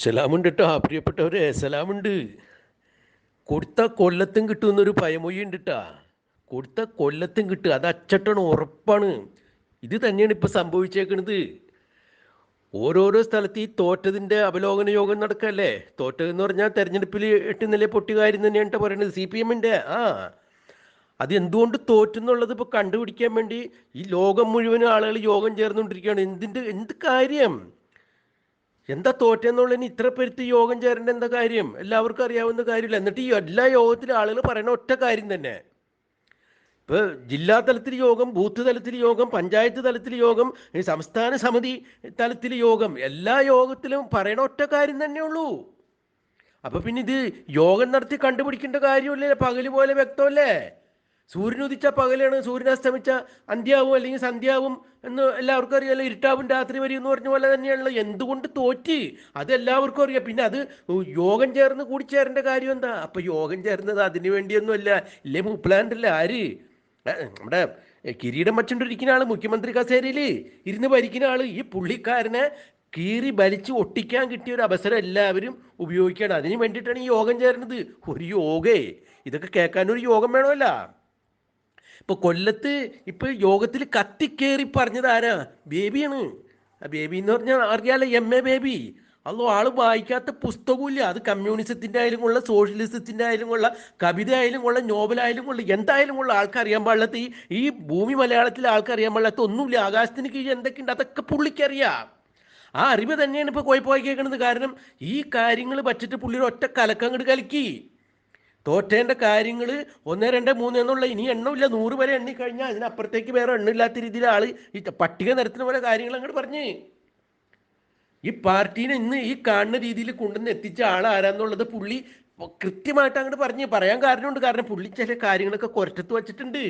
സലാമുണ്ട് കേട്ടോ പ്രിയപ്പെട്ടവരെ സലാമുണ്ട്. കൊടുത്ത കൊല്ലത്തും കിട്ടുമെന്നൊരു പയമൊഴി ഉണ്ട് കേട്ടാ കൊടുത്ത കൊല്ലത്തും കിട്ടുക അത് അച്ചട്ടാണ് ഉറപ്പാണ്. ഇത് തന്നെയാണ് ഇപ്പം സംഭവിച്ചേക്കണത്. ഓരോരോ സ്ഥലത്ത് ഈ തോറ്റതിന്റെ അവലോകന യോഗം നടക്കല്ലേ? തോറ്റതെന്ന് പറഞ്ഞാൽ തെരഞ്ഞെടുപ്പിൽ എട്ട് നില പൊട്ടുകാര്യം തന്നെയാണ് പറയുന്നത് സി പി എമ്മിന്റെ ആ. അത് എന്തുകൊണ്ട് തോറ്റെന്നുള്ളത് ഇപ്പോൾ കണ്ടുപിടിക്കാൻ വേണ്ടി ഈ ലോകം മുഴുവൻ ആളുകൾ യോഗം ചേർന്നുകൊണ്ടിരിക്കുകയാണ്. എന്തിന്റെ എന്ത് കാര്യം? എന്താ തോറ്റെന്നുള്ളതിന് ഇത്ര പെരുത്ത് യോഗം ചേരേണ്ട എന്താ കാര്യം? എല്ലാവർക്കും അറിയാവുന്ന കാര്യമില്ല. എന്നിട്ട് ഈ എല്ലാ യോഗത്തിലും ആളുകൾ പറയുന്ന ഒറ്റ കാര്യം തന്നെ. ഇപ്പോൾ ജില്ലാ തലത്തിൽ യോഗം ബൂത്ത് തലത്തിൽ യോഗം പഞ്ചായത്ത് തലത്തിൽ യോഗം സംസ്ഥാന സമിതി തലത്തിൽ യോഗം എല്ലാ യോഗത്തിലും പറയണ ഒറ്റ കാര്യം തന്നെ ഉള്ളൂ. അപ്പോൾ പിന്നെ ഇത് യോഗം നടത്തി കണ്ടുപിടിക്കേണ്ട കാര്യമല്ലേ പകൽ പോലെ വ്യക്തമല്ലേ? സൂര്യൻ ഉദിച്ച പകലാണ് സൂര്യൻ അസ്തമിച്ച അന്ത്യാവും അല്ലെങ്കിൽ സന്ധ്യാവും എന്ന് എല്ലാവർക്കും അറിയാമല്ലോ ഇരുട്ടാവും രാത്രി വരും എന്ന് പറഞ്ഞ പോലെ തന്നെയാണല്ലോ. എന്തുകൊണ്ട് തോറ്റി? അത് എല്ലാവർക്കും അറിയാം. പിന്നെ അത് യോഗം ചേർന്ന് കൂടിച്ചേരേണ്ട കാര്യം എന്താ? അപ്പൊ യോഗം ചേർന്നത് അതിനു വേണ്ടിയൊന്നും അല്ല ഇല്ലേ മുപ്ലാൻഡല്ല ആര്? നമ്മുടെ കിരീടം വച്ചുകൊണ്ടിരിക്കുന്ന ആൾ മുഖ്യമന്ത്രി കസേരയിൽ ഇരുന്ന് ഭരിക്കുന്ന ആൾ. ഈ പുള്ളിക്കാരനെ കീറി വലിച്ച് ഒട്ടിക്കാൻ കിട്ടിയ ഒരു അവസരം എല്ലാവരും ഉപയോഗിക്കുകയാണ്. അതിന് വേണ്ടിയിട്ടാണ് ഈ യോഗം ചേരുന്നത്. ഒരു യോഗേ. ഇതൊക്കെ കേൾക്കാനൊരു യോഗം വേണമല്ല. ഇപ്പൊ കൊല്ലത്ത് ഇപ്പൊ യോഗത്തിൽ കത്തിക്കേറി പറഞ്ഞത് ആരാ? ബേബിയാണ്. ആ ബേബി എന്ന് പറഞ്ഞാൽ അറിയാലോ എം എ ബേബി. അതോ ആൾ വായിക്കാത്ത പുസ്തകമില്ല അത് കമ്മ്യൂണിസത്തിന്റെ ആയാലും കൊള്ള സോഷ്യലിസത്തിന്റെ ആയാലും കൊള്ള കവിത ആയാലും കൊള്ള നോവലായാലും കൊള്ള എന്തായാലും കൊള്ള. ആൾക്കറിയാൻ പാടില്ലാത്ത ഈ ഈ ഭൂമി മലയാളത്തിലെ ആൾക്കറിയാൻ പാടില്ലാത്ത ഒന്നുമില്ല. ആകാശത്തിന് കീഴിൽ എന്തൊക്കെയുണ്ട്? അതൊക്കെ പുള്ളിക്കറിയാം ആ അറിവ് തന്നെയാണ് ഇപ്പോൾ കോഴിപ്പോയി കേൾക്കുന്നത് കാരണം ഈ കാര്യങ്ങൾ പറ്റിട്ട് പുള്ളിയുടെ ഒറ്റ കലക്കങ്ങട് കലക്കി. തോറ്റേന്റെ കാര്യങ്ങൾ ഒന്ന് രണ്ട് മൂന്ന് എന്നുള്ള ഇനി എണ്ണമില്ല. നൂറ് വരെ എണ്ണി കഴിഞ്ഞാൽ അതിനപ്പുറത്തേക്ക് വേറെ എണ്ണില്ലാത്ത രീതിയിൽ ആൾ ഈ പട്ടിക നിരത്തുന്ന പോലെ കാര്യങ്ങൾ അങ്ങോട്ട് പറഞ്ഞ്. ഈ പാർട്ടീനെ ഇന്ന് ഈ കാണുന്ന രീതിയിൽ കൊണ്ടുവന്ന് എത്തിച്ച ആൾ ആരാന്നുള്ളത് പുള്ളി കൃത്യമായിട്ട് അങ്ങോട്ട് പറഞ്ഞ്. പറയാൻ കാരണമുണ്ട്. കാരണം പുള്ളി ചില കാര്യങ്ങളൊക്കെ കൊരറ്റത്ത് വച്ചിട്ടുണ്ട്.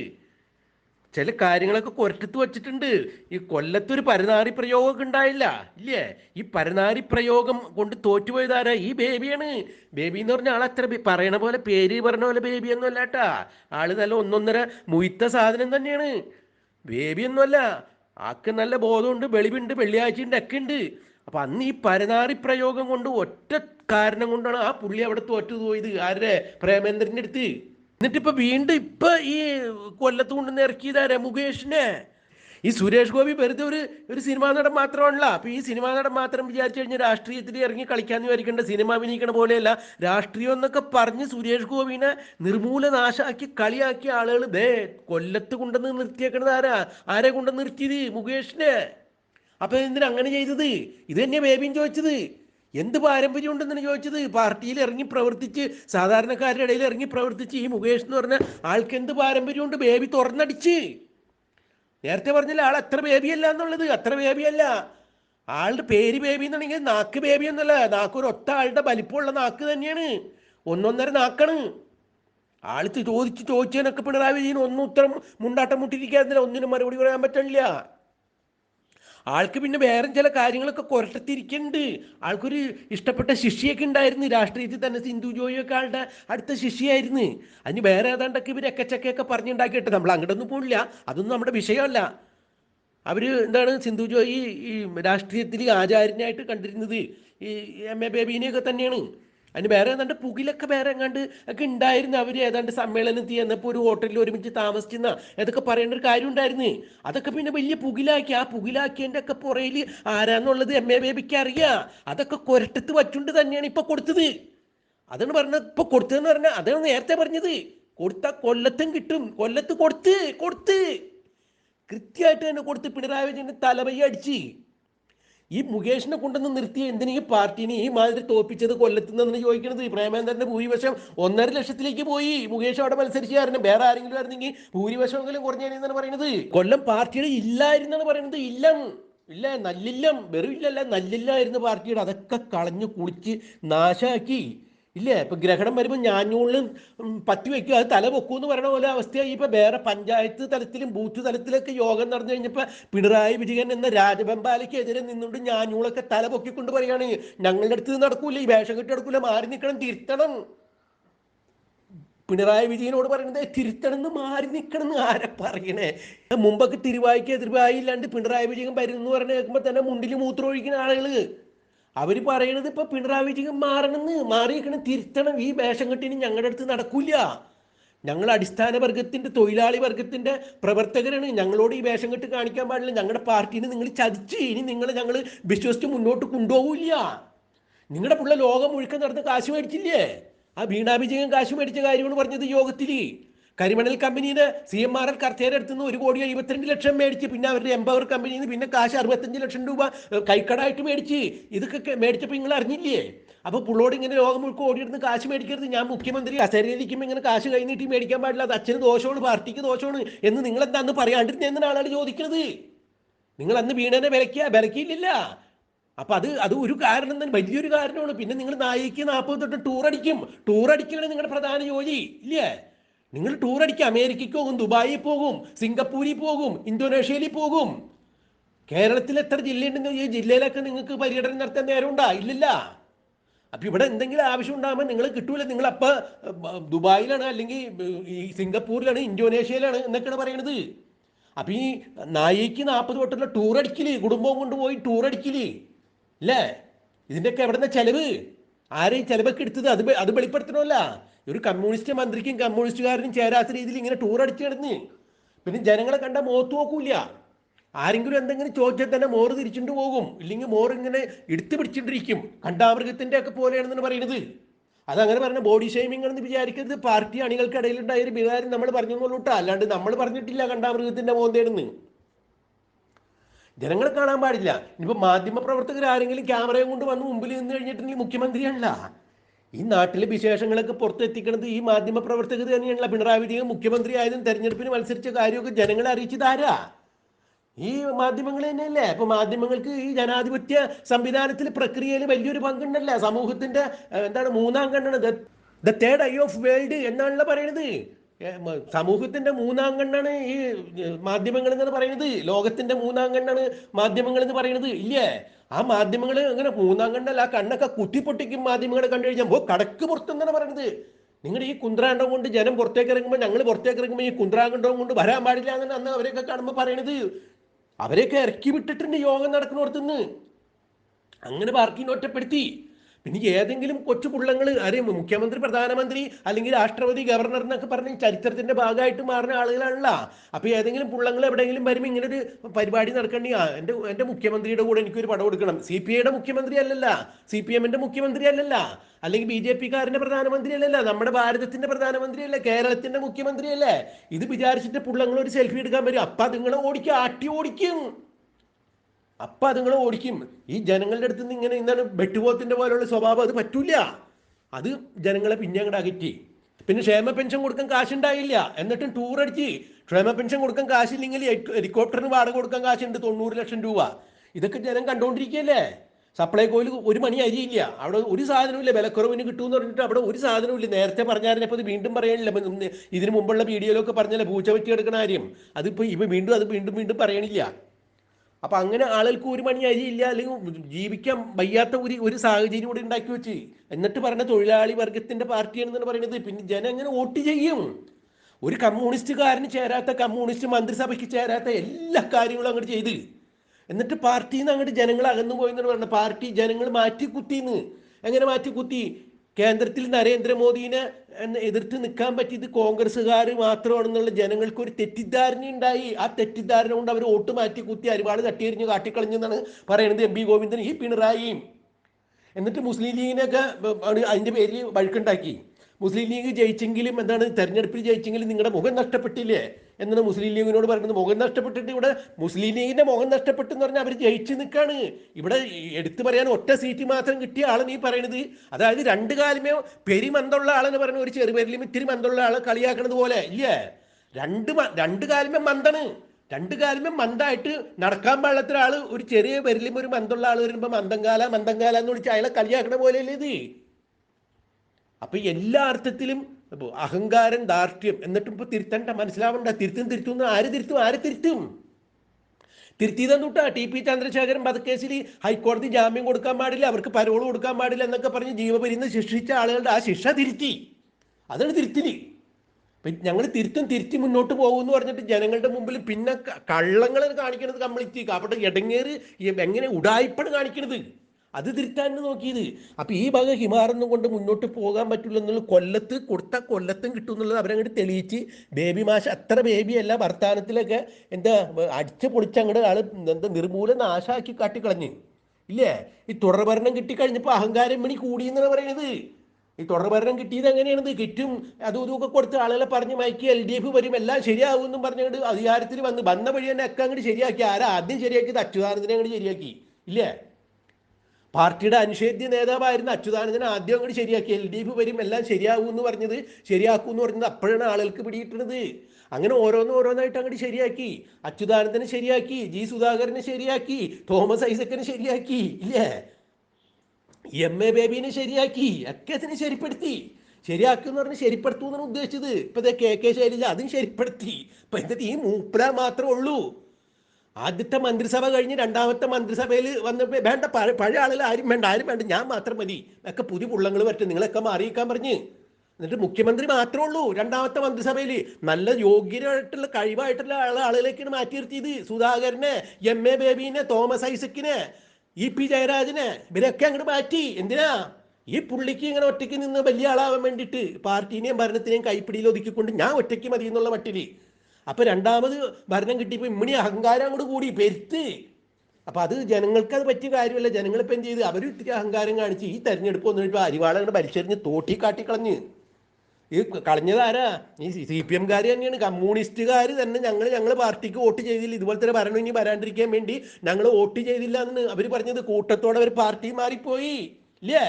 ചില കാര്യങ്ങളൊക്കെ കൊരറ്റത്ത് വെച്ചിട്ടുണ്ട്. ഈ കൊല്ലത്തൊരു പരനാറി പ്രയോഗമൊക്കെ ഉണ്ടായില്ല. ഇല്ലേ? ഈ പരനാറി പ്രയോഗം കൊണ്ട് തോറ്റുപോയതാരാ ഈ ബേബിയാണ്. ബേബി എന്ന് പറഞ്ഞ ആൾ അത്ര പറയണ പോലെ പേര് പറഞ്ഞ പോലെ ബേബി ഒന്നും അല്ലാട്ടാ ആൾ നല്ല ഒന്നൊന്നര മുയിത്ത സാധനം തന്നെയാണ്. ബേബി ഒന്നുമല്ല ആക്ക് നല്ല ബോധമുണ്ട് വെളിവുണ്ട് വെള്ളിയാഴ്ചയുണ്ട് ഒക്കെ ഉണ്ട് അപ്പൊ അന്ന് ഈ പരനാറി പ്രയോഗം കൊണ്ട് ഒറ്റ കാരണം കൊണ്ടാണ് ആ പുള്ളി അവിടെ തോറ്റു പോയത്. ആരുടെ? പ്രേമേന്ദ്രന്റെ അടുത്ത്. എന്നിട്ട് ഇപ്പൊ വീണ്ടും ഇപ്പൊ ഈ കൊല്ലത്ത് കൊണ്ട് ഇറക്കിയതാരാ മുകേഷിനെ? ഈ സുരേഷ് ഗോപി വെറുതെ ഒരു ഒരു സിനിമാ നടൻ മാത്രമാണല്ലോ അപ്പൊ ഈ സിനിമാ നടൻ മാത്രം വിചാരിച്ചു കഴിഞ്ഞാൽ രാഷ്ട്രീയത്തിൽ ഇറങ്ങി കളിക്കാന്ന് വിചാരിക്കേണ്ട. സിനിമ അഭിനയിക്കണ പോലെയല്ല. രാഷ്ട്രീയം എന്നൊക്കെ പറഞ്ഞ് സുരേഷ് ഗോപിനെ നിർമൂലനാശാക്കി കളിയാക്കിയ ആളുകൾ ദേ കൊല്ലത്ത് കൊണ്ടുവന്ന് നിർത്തിയേക്കണത് ആരാ? ആരെ കൊണ്ടുവന്ന് നിർത്തിയത്? മുകേഷിനെ. അപ്പൊ എന്തിനാ അങ്ങനെ ചെയ്തത്? ഇത് തന്നെയാ ബേബിയും ചോദിച്ചത്. എന്ത് പാരമ്പര്യം ഉണ്ടെന്നാണ് ചോദിച്ചത്? പാർട്ടിയിൽ ഇറങ്ങി പ്രവർത്തിച്ച് സാധാരണക്കാരുടെ ഇടയിൽ ഇറങ്ങി പ്രവർത്തിച്ച് ഈ മുകേഷ് എന്ന് പറഞ്ഞ ആൾക്ക് എന്ത് പാരമ്പര്യമുണ്ട് ബേബി തുറന്നടിച്ച്. നേരത്തെ പറഞ്ഞില്ല ആൾ അത്ര ബേബിയല്ല എന്നുള്ളത്? അത്ര ബേബിയല്ല ആളുടെ പേര് ബേബി എന്നുണ്ടെങ്കിൽ നാക്ക് ബേബി എന്നല്ല. നാക്ക് ഒരു ഒറ്റ ആളുടെ വലിപ്പമുള്ള നാക്ക് തന്നെയാണ്. ഒന്നൊന്നര നാക്കാണ്. ആൾ ചോദിച്ച് ചോദിച്ചതിനൊക്കെ പിണറായി വിജയൻ ഒന്നും ഉത്തരം മുണ്ടാട്ടം മുട്ടിരിക്കാതില്ല ഒന്നിനും മറുപടി പറയാൻ പറ്റില്ല ആൾക്ക് പിന്നെ വേറെ ചില കാര്യങ്ങളൊക്കെ കൊരട്ടത്തിരിക്കുന്നുണ്ട് ആൾക്കൊരു ഇഷ്ടപ്പെട്ട ശിഷ്യയൊക്കെ ഉണ്ടായിരുന്നു. രാഷ്ട്രീയത്തിൽ തന്നെ സിന്ധു ജോയിയൊക്കെ ആളുടെ അടുത്ത ശിഷ്യയായിരുന്നു. അതിന് വേറെ ഏതാണ്ടൊക്കെ ഇവർ എക്കച്ചക്കയൊക്കെ പറഞ്ഞുണ്ടാക്കിയിട്ട് നമ്മൾ അങ്ങോട്ടൊന്നും പോകില്ല അതൊന്നും നമ്മുടെ വിഷയമല്ല. അവർ എന്താണ് സിന്ധു ജോയി ഈ രാഷ്ട്രീയത്തിൽ ആചാര്യനായിട്ട് കണ്ടിരുന്നത് ഈ എം എ ബേബീനെയൊക്കെ തന്നെയാണ്. അതിന് വേറെ ഏതാണ്ട് പുകിലൊക്കെ വേറെ എങ്ങാണ്ട് ഒക്കെ ഉണ്ടായിരുന്നു അവർ ഏതാണ്ട് സമ്മേളനത്തിൽ ചെന്നപ്പോൾ ഒരു ഹോട്ടലിൽ ഒരുമിച്ച് താമസിച്ചെന്ന ഏതൊക്കെ പറയേണ്ട ഒരു കാര്യം ഉണ്ടായിരുന്നു. അതൊക്കെ പിന്നെ വലിയ പുകിലാക്കി. ആ പുകിലാക്കിയതിന്റെ ഒക്കെ പുറയിൽ ആരാന്നുള്ളത് എം എ ബേബിക്ക് അറിയാം. അതൊക്കെ കൊരട്ടത്ത് വച്ചുകൊണ്ട് തന്നെയാണ് ഇപ്പൊ കൊടുത്തത്. അതാണ് പറഞ്ഞത്. ഇപ്പൊ കൊടുത്തതെന്ന് പറഞ്ഞാൽ അതാണ് നേരത്തെ പറഞ്ഞത്. കൊടുത്ത കൊല്ലത്തും കിട്ടും. കൊല്ലത്ത് കൊടുത്ത് കൊടുത്ത്. കൃത്യമായിട്ട് തന്നെ കൊടുത്ത് പിണറായി വിജയന്റെ തലവയ്യ അടിച്ച്. ഈ മുകേഷിനെ കൊണ്ടുവന്ന് നിർത്തിയ എന്തിനീ പാർട്ടിനെ ഈ മാതിരി തോപ്പിച്ചത് കൊല്ലത്തുനിന്ന് ചോദിക്കുന്നത് പ്രേമേന്ദ്രന്റെ ഭൂരിപക്ഷം ഒന്നര ലക്ഷത്തിലേക്ക് പോയി. മുകേഷ് അവിടെ മത്സരിച്ചായിരുന്നു. വേറെ ആരെങ്കിലും ആയിരുന്നെങ്കിൽ ഭൂരിപക്ഷമെങ്കിലും കുറഞ്ഞാണെന്നാണ് പറയുന്നത് കൊല്ലം പാർട്ടിയുടെ ഇല്ലായിരുന്നാണ് പറയുന്നത് ഇല്ലം. ഇല്ല നല്ലില്ലം. വെറും ഇല്ലല്ല നല്ലില്ലായിരുന്നു പാർട്ടിയുടെ. അതൊക്കെ കളഞ്ഞു കുളിച്ച് നാശാക്കി. ഇല്ലേ? ഇപ്പൊ ഗ്രഹണം വരുമ്പോൾ ഞാഞ്ഞൂളിലും ഉം, പറ്റി വെക്കുക അത് തല പൊക്കൂ എന്ന് പറയുന്ന പോലെ അവസ്ഥയായി. ഇപ്പൊ വേറെ പഞ്ചായത്ത് തലത്തിലും ബൂത്ത് തലത്തിലൊക്കെ യോഗം നടന്നു കഴിഞ്ഞപ്പോ പിണറായി വിജയൻ എന്ന രാജബംബാലയ്ക്കെതിരെ നിന്നുകൊണ്ട് ഞാഞ്ഞൂളൊക്കെ തല പൊക്കിക്കൊണ്ട് പറയുകയാണ് ഞങ്ങളുടെ അടുത്ത് നടക്കൂല. ഈ വേഷം കെട്ടി നടക്കൂല. മാറി നിൽക്കണം തിരുത്തണം. പിണറായി വിജയനോട് പറയുന്നത് തിരുത്തണം എന്ന് മാറി നിൽക്കണം എന്ന് ആരെ പറയണേ? മുമ്പൊക്കെ തിരുവായിക്ക് എതിർവായില്ലാണ്ട് പിണറായി വിജയൻ വരുന്നു പറഞ്ഞ് കേൾക്കുമ്പോൾ തന്നെ മുണ്ടിൽ മൂത്രം ഒഴിക്കുന്ന ആളുകൾ അവർ പറയണത് ഇപ്പൊ പിണറായി വിജയൻ മാറണമെന്ന് മാറിയിരിക്കണം തിരുത്തണം. ഈ വേഷം കെട്ടിന് ഞങ്ങളുടെ അടുത്ത് നടക്കൂല ഞങ്ങൾ അടിസ്ഥാന വർഗത്തിന്റെ തൊഴിലാളി വർഗത്തിന്റെ പ്രവർത്തകരാണ്. ഞങ്ങളോട് ഈ വേഷം കെട്ട് കാണിക്കാൻ പാടില്ല. ഞങ്ങളുടെ പാർട്ടീനെ നിങ്ങൾ ചതിച്ച് ഇനി നിങ്ങൾ ഞങ്ങൾ വിശ്വസിച്ച് മുന്നോട്ട് കൊണ്ടുപോകില്ല. നിങ്ങളുടെ പിള്ള ലോകം മുഴുക്കം നടന്ന് കാശ് മേടിച്ചില്ലേ? ആ വീണാ വിജയൻ കാശ് മേടിച്ച കാര്യമാണ് പറഞ്ഞത് യോഗത്തിൽ കരിമണൽ കമ്പനിയുടെ സി എം ആർ എൽ കർത്തേരെ അടുത്ത് നിന്ന് ഒരു കോടി എഴുപത്തിരണ്ട് ലക്ഷം മേടിച്ച് പിന്നെ അവരുടെ എംപവർ കമ്പനിയിൽ നിന്ന് പിന്നെ കാശ് അറുപത്തഞ്ച് ലക്ഷം രൂപ കൈക്കടായിട്ട് മേടിച്ച്. ഇതൊക്കെ മേടിച്ചപ്പോൾ നിങ്ങൾ അറിഞ്ഞില്ലേ? അപ്പോൾ പുള്ളോട് ഇങ്ങനെ ലോകം മുഴുവൻ ഓടിയിരുന്ന് കാശ് മേടിക്കരുത്. ഞാൻ മുഖ്യമന്ത്രി കസേരയിലിരിക്കുമ്പോൾ ഇങ്ങനെ കാശ് കൈ മേടിക്കാൻ പാടില്ല. അത് അച്ഛന് ദോഷമാണ് പാർട്ടിക്ക് ദോഷമാണ് എന്ന് നിങ്ങൾ എന്താന്ന് പറയാണ്ടിരുന്ന ആളാണ് ചോദിക്കുന്നത് നിങ്ങൾ അന്ന് വീണനെ വിലക്കിയ വിലക്കിയില്ല അപ്പൊ അത് അത് ഒരു കാരണം തന്നെ വലിയൊരു കാരണമാണ്. പിന്നെ നിങ്ങൾ നായിക്ക് നാൽപ്പത് തൊട്ട് ടൂർ അടിക്കും ടൂർ അടിക്കുകയാണ് നിങ്ങളുടെ പ്രധാന ജോലി ഇല്ലേ? നിങ്ങൾ ടൂർ അടിക്കുക അമേരിക്കയ്ക്ക് പോകും ദുബായിൽ പോകും സിംഗപ്പൂരിൽ പോകും ഇന്തോനേഷ്യയിൽ പോകും. കേരളത്തിൽ എത്ര ജില്ലയുണ്ടെന്ന് ഈ ജില്ലയിലൊക്കെ നിങ്ങൾക്ക് പര്യടനം നടത്താൻ നേരമുണ്ടാ? ഇല്ലില്ല. അപ്പൊ ഇവിടെ എന്തെങ്കിലും ആവശ്യം ഉണ്ടാകുമ്പോൾ നിങ്ങൾ കിട്ടൂല. നിങ്ങൾ അപ്പൊ ദുബായിലാണ് അല്ലെങ്കിൽ ഈ സിംഗപ്പൂരിലാണ് ഇന്തോനേഷ്യയിലാണ് എന്നൊക്കെയാണ് പറയണത്. അപ്പൊ ഈ നായിക്ക് നാൽപ്പത് തൊട്ടുള്ള ടൂർ അടിക്കൽ കുടുംബം കൊണ്ടുപോയി ടൂർ അടിക്കൽ ഇല്ലേ? ഇതിന്റെയൊക്കെ എവിടെ നിന്ന് ചെലവ്? ആരെയും ചിലവൊക്കെ എടുത്തത് അത് അത് വെളിപ്പെടുത്തണമല്ല. ഒരു കമ്മ്യൂണിസ്റ്റ് മന്ത്രിക്കും കമ്മ്യൂണിസ്റ്റുകാരനും ചേരാത്ത രീതിയിൽ ഇങ്ങനെ ടൂർ അടിച്ചു കിടന്ന് പിന്നെ ജനങ്ങളെ കണ്ട മുഖത്ത് നോക്കൂല ആരെങ്കിലും എന്തെങ്കിലും ചോദിച്ചാൽ തന്നെ മോറ് തിരിച്ചുകൊണ്ട് പോകും. ഇല്ലെങ്കിൽ മോറ് ഇങ്ങനെ എടുത്തു പിടിച്ചിട്ടിരിക്കും. കണ്ടാമൃഗത്തിന്റെ ഒക്കെ പോലെയാണെന്നാണ് പറയുന്നത്. അതങ്ങനെ പറഞ്ഞ ബോഡി ഷെയ്മിംഗ് എന്ന് വിചാരിക്കരുത്. പാർട്ടി അണികൾക്കിടയിലുണ്ടായ ഒരു വികാരം നമ്മൾ പറഞ്ഞു കൊള്ളൂട്ടാ അല്ലാണ്ട് നമ്മൾ പറഞ്ഞിട്ടില്ല കണ്ടാമൃഗത്തിന്റെ മോന്തേണെന്ന് ജനങ്ങളെ കാണാൻ പാടില്ല. ഇനിയിപ്പോൾ മാധ്യമ പ്രവർത്തകർ ആരെങ്കിലും ക്യാമറയും കൊണ്ട് വന്ന് മുമ്പിൽ നിന്ന് കഴിഞ്ഞിട്ടുണ്ടെങ്കിൽ മുഖ്യമന്ത്രിയല്ല. ഈ നാട്ടിലെ വിശേഷങ്ങളൊക്കെ പുറത്തെത്തിക്കുന്നത് ഈ മാധ്യമ പ്രവർത്തകർ തന്നെയാണല്ലോ. പിണറായി വിജയൻ മുഖ്യമന്ത്രി ആയതും തെരഞ്ഞെടുപ്പിന് മത്സരിച്ച കാര്യമൊക്കെ ജനങ്ങളെ അറിയിച്ചത് ആരാ? ഈ മാധ്യമങ്ങൾ തന്നെയല്ലേ? അപ്പൊ മാധ്യമങ്ങൾക്ക് ഈ ജനാധിപത്യ സംവിധാനത്തിൽ പ്രക്രിയയിൽ വലിയൊരു പങ്കുണ്ടല്ലേ? സമൂഹത്തിന്റെ എന്താണ് മൂന്നാം കണ്ണാണ് the third eye of world എന്നാണല്ലോ പറയണത് സമൂഹത്തിന്റെ മൂന്നാം കണ്ണാണ് ഈ മാധ്യമങ്ങൾ എന്ന് പറയുന്നത്. ലോകത്തിന്റെ മൂന്നാം കണ്ണാണ് മാധ്യമങ്ങൾ എന്ന് പറയുന്നത്. ഇല്ലേ? ആ മാധ്യമങ്ങൾ അങ്ങനെ മൂന്നാം കണ്ണല്ല ആ കണ്ണൊക്കെ കുത്തിപ്പൊട്ടിക്കും മാധ്യമങ്ങൾ കണ്ടു കഴിഞ്ഞാൽ ഓ കടക്ക് പുറത്തെന്നാണ് പറയുന്നത് നിങ്ങൾ ഈ കുന്ദ്രാണ്ടം കൊണ്ട് ജനം പുറത്തേക്ക് ഇറങ്ങുമ്പോൾ ഞങ്ങൾ പുറത്തേക്ക് ഇറങ്ങുമ്പോൾ ഈ കുന്ത്രാണ്ടം കൊണ്ട് വരാൻ പാടില്ല എന്നാണ് അന്ന് അവരെയൊക്കെ കാണുമ്പോൾ പറയണത്. അവരെയൊക്കെ ഇറക്കി വിട്ടിട്ടുണ്ട് യോഗം നടക്കുന്നിടത്തുനിന്ന്. അങ്ങനെ പാർക്കിങ് ഒറ്റപ്പെടുത്തി. പിന്നെ ഏതെങ്കിലും കൊച്ചു പുള്ളങ്ങൾ ആരെയും മുഖ്യമന്ത്രി പ്രധാനമന്ത്രി അല്ലെങ്കിൽ രാഷ്ട്രപതി ഗവർണർ എന്നൊക്കെ പറഞ്ഞ് ചരിത്രത്തിന്റെ ഭാഗമായിട്ട് മാറുന്ന ആളുകളല്ല അപ്പൊ ഏതെങ്കിലും പുള്ളങ്ങൾ എവിടെയെങ്കിലും വരുമ്പോൾ ഇങ്ങനെ ഒരു പരിപാടി നടക്കണ്ടി? എന്റെ എന്റെ മുഖ്യമന്ത്രിയുടെ കൂടെ എനിക്കൊരു പടം കൊടുക്കണം. സി പി ഐയുടെ മുഖ്യമന്ത്രി അല്ലല്ല. സി പി എമ്മിന്റെ മുഖ്യമന്ത്രി അല്ലല്ല. അല്ലെങ്കിൽ ബി ജെ പിക്കാരന്റെ പ്രധാനമന്ത്രി അല്ലല്ല. നമ്മുടെ ഭാരതത്തിന്റെ പ്രധാനമന്ത്രി അല്ലേ? കേരളത്തിന്റെ മുഖ്യമന്ത്രി അല്ലേ? ഇത് വിചാരിച്ചിട്ട് പുള്ളങ്ങൾ ഒരു സെൽഫി എടുക്കാൻ വരും. അപ്പൊ അതുങ്ങളെ ഓടിക്കും ആട്ടി ഓടിക്കും. അപ്പൊ അതുങ്ങൾ ഓടിക്കും. ഈ ജനങ്ങളുടെ അടുത്ത് നിന്ന് ഇങ്ങനെ എന്താണ് വെട്ടുപോത്തിന്റെ പോലെയുള്ള സ്വഭാവം അത് പറ്റൂല. അത് ജനങ്ങളെ പിന്നെ അങ്ങോട്ട് അകറ്റി. പിന്നെ ക്ഷേമ പെൻഷൻ കൊടുക്കാൻ കാശുണ്ടായില്ല. എന്നിട്ടും ടൂർ അടിച്ച്. ക്ഷേമ പെൻഷൻ കൊടുക്കാൻ കാശില്ലെങ്കിൽ ഹെലികോ- ഹെലികോപ്റ്ററിന് വാടക കൊടുക്കാൻ കാശുണ്ട് തൊണ്ണൂറ് ലക്ഷം രൂപ. ഇതൊക്കെ ജനം കണ്ടുകൊണ്ടിരിക്കുകയല്ലേ സപ്ലൈകോയിൽ ഒരു മണി അരിയില്ല. അവിടെ ഒരു സാധനവും വിലക്കുറവിന് കിട്ടുമെന്ന് പറഞ്ഞിട്ട് അവിടെ ഒരു സാധനവും ഇല്ല നേരത്തെ പറഞ്ഞാലും അപ്പോൾ ഇത് വീണ്ടും പറയണില്ല. ഇതിനു മുമ്പുള്ള വീഡിയോയിലൊക്കെ പറഞ്ഞാലേ പൂച്ച വെച്ച് എടുക്കണ കാര്യം. അതിപ്പോൾ ഇവ വീണ്ടും അത് വീണ്ടും വീണ്ടും പറയണില്ല. അപ്പൊ അങ്ങനെ ആളുകൾക്ക് ഒരു മണി അരിയില്ല അല്ലെങ്കിൽ ജീവിക്കാൻ വയ്യാത്ത ഒരു ഒരു സാഹചര്യം കൂടി ഉണ്ടാക്കി വെച്ച്. എന്നിട്ട് പറഞ്ഞ തൊഴിലാളി വർഗത്തിന്റെ പാർട്ടിയാണെന്നാണ് പറയുന്നത്. പിന്നെ ജനം എങ്ങനെ വോട്ട് ചെയ്യും. ഒരു കമ്മ്യൂണിസ്റ്റുകാരന് ചേരാത്ത കമ്മ്യൂണിസ്റ്റ് മന്ത്രിസഭയ്ക്ക് ചേരാത്ത എല്ലാ കാര്യങ്ങളും അങ്ങോട്ട് ചെയ്ത്. എന്നിട്ട് പാർട്ടിയിൽ നിന്ന് അങ്ങോട്ട് ജനങ്ങൾ അകന്നു പോയെന്നാണ് പറഞ്ഞത് പാർട്ടി ജനങ്ങൾ മാറ്റി കുത്തിന്ന് എങ്ങനെ മാറ്റി കുത്തി കേന്ദ്രത്തിൽ നരേന്ദ്രമോദിനെ എതിർത്ത് നിൽക്കാൻ പറ്റിയത് കോൺഗ്രസ്സുകാർ മാത്രമാണെന്നുള്ള ജനങ്ങൾക്ക് ഒരു തെറ്റിദ്ധാരണ ഉണ്ടായി ആ തെറ്റിദ്ധാരണ കൊണ്ട് അവർ വോട്ട് മാറ്റി കുത്തി അരിവാട് തട്ടിയെറിഞ്ഞ് കാട്ടിക്കളഞ്ഞു എന്നാണ് പറയുന്നത് എം പി ഗോവിന്ദൻ ഈ പിണറായിയും. എന്നിട്ട് മുസ്ലിം ലീഗിനൊക്കെ അതിന്റെ പേരിൽ വഴക്കുണ്ടാക്കി. മുസ്ലിം ലീഗ് ജയിച്ചെങ്കിലും എന്താണ് തെരഞ്ഞെടുപ്പിൽ ജയിച്ചെങ്കിലും നിങ്ങളുടെ മുഖം നഷ്ടപ്പെട്ടില്ലേ? എന്നാണ് മുസ്ലിം ലീഗിനോട് പറയുന്നത്. മുഖം നഷ്ടപ്പെട്ടിട്ട് ഇവിടെ മുസ്ലിം ലീഗിന്റെ മുഖം നഷ്ടപ്പെട്ടു എന്ന് പറഞ്ഞാൽ അവർ ജയിച്ചു നിൽക്കാണ് ഇവിടെ എടുത്തു പറയാൻ ഒറ്റ സീറ്റ് മാത്രം കിട്ടിയ ആൾ നീ പറയണത്. അതായത് രണ്ടു കാലമേ പെരിമന്തുള്ള ആളെന്ന് പറഞ്ഞു ഒരു ചെറുപേരിലും ഇത്തിരി മന്തുള്ള ആളെ കളിയാക്കണത് പോലെ. ഇല്ലേ? രണ്ട് രണ്ടു രണ്ട് കാലമേ മന്താണ് രണ്ട് കാലമേ മന്ദായിട്ട് നടക്കാൻ പാടില്ലാത്ത ആൾ ഒരു ചെറിയ പെരലും ഒരു മന്തുള്ള ആൾ വരുമ്പോൾ മന്ദങ്കാല മന്ദങ്കാല എന്ന് വിളിച്ച് അയാളെ കളിയാക്കണ പോലെയല്ലേ ഇത്? അപ്പൊ എല്ലാ അർത്ഥത്തിലും ഇപ്പൊ അഹങ്കാരം ധാർഷ്ട്യം എന്നിട്ടും ഇപ്പോൾ തിരുത്തണ്ട മനസ്സിലാവണ്ട. തിരുത്തും തിരുത്തും ആര് തിരുത്തും? ആര് തിരുത്തും? തിരുത്തിയതെന്നുട്ടാ ടി പി ചന്ദ്രശേഖരൻ വധക്കേസിൽ ഹൈക്കോടതി ജാമ്യം കൊടുക്കാൻ പാടില്ല അവർക്ക് പരോൾ കൊടുക്കാൻ പാടില്ല എന്നൊക്കെ പറഞ്ഞ് ജീവപരിന്ന് ശിക്ഷിച്ച ആളുകളുടെ ആ ശിക്ഷ തിരുത്തി. അതാണ് തിരുത്തിൽ. ഞങ്ങൾ തിരുത്തും തിരുത്തി മുന്നോട്ട് പോകും എന്ന് പറഞ്ഞിട്ട് ജനങ്ങളുടെ മുമ്പിൽ പിന്നെ കള്ളങ്ങൾ കാണിക്കണത് കംപ്ലീറ്റ് കാപ്പട്ട് ഇടങ്ങേറ് എങ്ങനെ ഉടായ്പാണ് കാണിക്കണത്? അത് തിരുത്താനാണ് നോക്കിയത്. അപ്പൊ ഈ ഭാഗം ഹിമാറൊന്നും കൊണ്ട് മുന്നോട്ട് പോകാൻ പറ്റില്ല എന്നുള്ള കൊല്ലത്ത് കൊടുത്ത കൊല്ലത്തും കിട്ടും എന്നുള്ളത് അവരങ്ങോട്ട് തെളിയിച്ച് ബേബി മാഷ് അത്ര ബേബി അല്ല വർത്താനത്തിലൊക്കെ എന്താ അടിച്ച് പൊളിച്ചങ്ങോട്ട് ആൾ എന്താ നിർമൂല നാശാക്കി കാട്ടിക്കളഞ്ഞ്. ഇല്ലേ? ഈ തുടർഭരണം കിട്ടിക്കഴിഞ്ഞപ്പോൾ അഹങ്കാരം മണി കൂടി എന്നാണ് പറയണത്. ഈ തുടർഭരണം കിട്ടിയത് എങ്ങനെയാണിത്? കിറ്റും അതും ഇതും ഒക്കെ കൊടുത്ത് ആളുകളെ പറഞ്ഞ് മയക്കി എൽ ഡി എഫ് വരും എല്ലാം ശരിയാവും എന്നും പറഞ്ഞുകൊണ്ട് അധികാരത്തിൽ വന്ന് വന്ന വഴി തന്നെ ഒക്കെ അങ്ങോട്ട് ശരിയാക്കി. ആരാ ആദ്യം ശരിയാക്കിയത്? അച്യുതാനന്ദനെ അങ്ങോട്ട് ശരിയാക്കി. ഇല്ലേ? പാർട്ടിയുടെ അനിഷേധ്യ നേതാവായിരുന്ന അച്യുതാനന്ദൻ ആദ്യം അങ്ങോട്ട് ശരിയാക്കി. എൽ ഡി എഫ് വരും എല്ലാം ശരിയാകും എന്ന് പറഞ്ഞത് ശരിയാക്കും എന്ന് പറഞ്ഞത് അപ്പോഴാണ് ആളുകൾക്ക് പിടിയിട്ടുന്നത് അങ്ങനെ ഓരോന്ന് ഓരോന്നായിട്ട് അങ്ങോട്ട് ശരിയാക്കി. അച്യുതാനന്ദനെ ശരിയാക്കി ജി സുധാകരനെ ശരിയാക്കി തോമസ് ഐസക്കിനെ ശരിയാക്കി ഇല്ലേ? എം എ ബേബിനെ ശരിയാക്കി ഒക്കെ അതിനെ ശരിപ്പെടുത്തി. ശരിയാക്കും എന്ന് പറഞ്ഞ് ശരിപ്പെടുത്തു എന്നാണ് ഉദ്ദേശിച്ചത്. ഇപ്പൊ കെ കെ ശൈലജ അതും ശരിപ്പെടുത്തി. ഇപ്പൊ എന്നിട്ട് ഈ മൂപ്പര മാത്രമേ ഉള്ളൂ. ആദ്യത്തെ മന്ത്രിസഭ കഴിഞ്ഞ് രണ്ടാമത്തെ മന്ത്രിസഭയിൽ വന്ന് വേണ്ട പഴ- പഴയ ആളുകൾ ആരും വേണ്ട ആരും വേണ്ട ഞാൻ മാത്രം മതി. ഒക്കെ പുതിയ പുള്ളങ്ങൾ പറ്റും നിങ്ങളൊക്കെ മാറിയിക്കാൻ പറഞ്ഞ്. എന്നിട്ട് മുഖ്യമന്ത്രി മാത്രമേ ഉള്ളൂ. രണ്ടാമത്തെ മന്ത്രിസഭയിൽ നല്ല യോഗ്യരായിട്ടുള്ള കഴിവായിട്ടുള്ള ആളെ ആളുകളേക്കാണ് മാറ്റി നിർത്തിയത്. സുധാകരനെ എം എ ബേബീനെ തോമസ് ഐസക്കിനെ ഇ. പി. ജയരാജനെ ഇവരൊക്കെ അങ്ങോട്ട് മാറ്റി. എന്തിനാ? ഈ പുള്ളിക്ക് ഇങ്ങനെ ഒറ്റയ്ക്ക് നിന്ന് വലിയ ആളാവാൻ വേണ്ടിയിട്ട് പാർട്ടീനെയും ഭരണത്തിനെയും കൈപ്പിടിയിൽ ഒതുക്കിക്കൊണ്ട് ഞാൻ ഒറ്റയ്ക്ക് മതി എന്നുള്ള മട്ടിൽ. അപ്പൊ രണ്ടാമത് ഭരണം കിട്ടിയപ്പോൾ ഇമ്മണി അഹങ്കാരം അങ്ങോട്ട് കൂടി പെരുത്ത്. അപ്പൊ അത് ജനങ്ങൾക്ക് അത് പറ്റിയ കാര്യമല്ല. ജനങ്ങൾ ഇപ്പം എന്ത് ചെയ്ത്? അവർ ഇത്തിരി അഹങ്കാരം കാണിച്ച് ഈ തെരഞ്ഞെടുപ്പ് വന്നിട്ട് അരിവാളങ്ങൾ വലിച്ചെറിഞ്ഞ് തോട്ടി കാട്ടിക്കളഞ്ഞ്. ഈ കളഞ്ഞതാരാ ഈ സി പി എംകാർ തന്നെയാണ്. കമ്മ്യൂണിസ്റ്റുകാർ തന്നെ ഞങ്ങൾ ഞങ്ങൾ പാർട്ടിക്ക് വോട്ട് ചെയ്തില്ല. ഇതുപോലത്തെ ഒരു ഭരണം ഇനി വരാണ്ടിരിക്കാൻ വേണ്ടി ഞങ്ങൾ വോട്ട് ചെയ്തില്ല എന്ന് അവർ പറഞ്ഞത് കൂട്ടത്തോടെ അവർ പാർട്ടി മാറിപ്പോയി. ഇല്ലേ?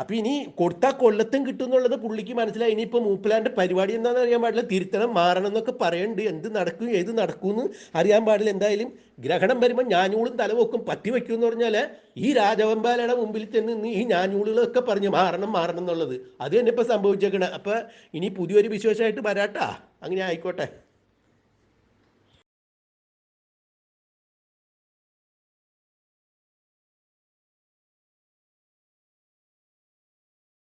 അപ്പൊ ഇനി കൊടുത്താൽ കൊല്ലത്തും കിട്ടും എന്നുള്ളത് പുള്ളിക്ക് മനസ്സിലായി. ഇനിയിപ്പോ മൂപ്പിലാന്റെ പരിപാടി എന്താണെന്ന് അറിയാൻ പാടില്ല. തിരുത്തണം മാറണം എന്നൊക്കെ പറയുന്നുണ്ട് എന്ത് നടക്കും ഏത് നടക്കും എന്ന് അറിയാൻ പാടില്ല. എന്തായാലും ഗ്രഹണം വരുമ്പോൾ ഞാഞ്ഞൂളും തലവൊക്കും പറ്റി വെക്കും എന്ന് പറഞ്ഞാൽ ഈ രാജവമ്പാലയുടെ മുമ്പിൽ ചെന്ന് നിന്ന് ഈ ഞാഞ്ഞൂളുകളൊക്കെ പറഞ്ഞു മാറണം മാറണം എന്നുള്ളത്. അത് തന്നെ ഇപ്പൊ സംഭവിച്ചേക്കണേ. അപ്പൊ ഇനി പുതിയൊരു വിശേഷമായിട്ട് വരാട്ടാ. അങ്ങനെ ആയിക്കോട്ടെ.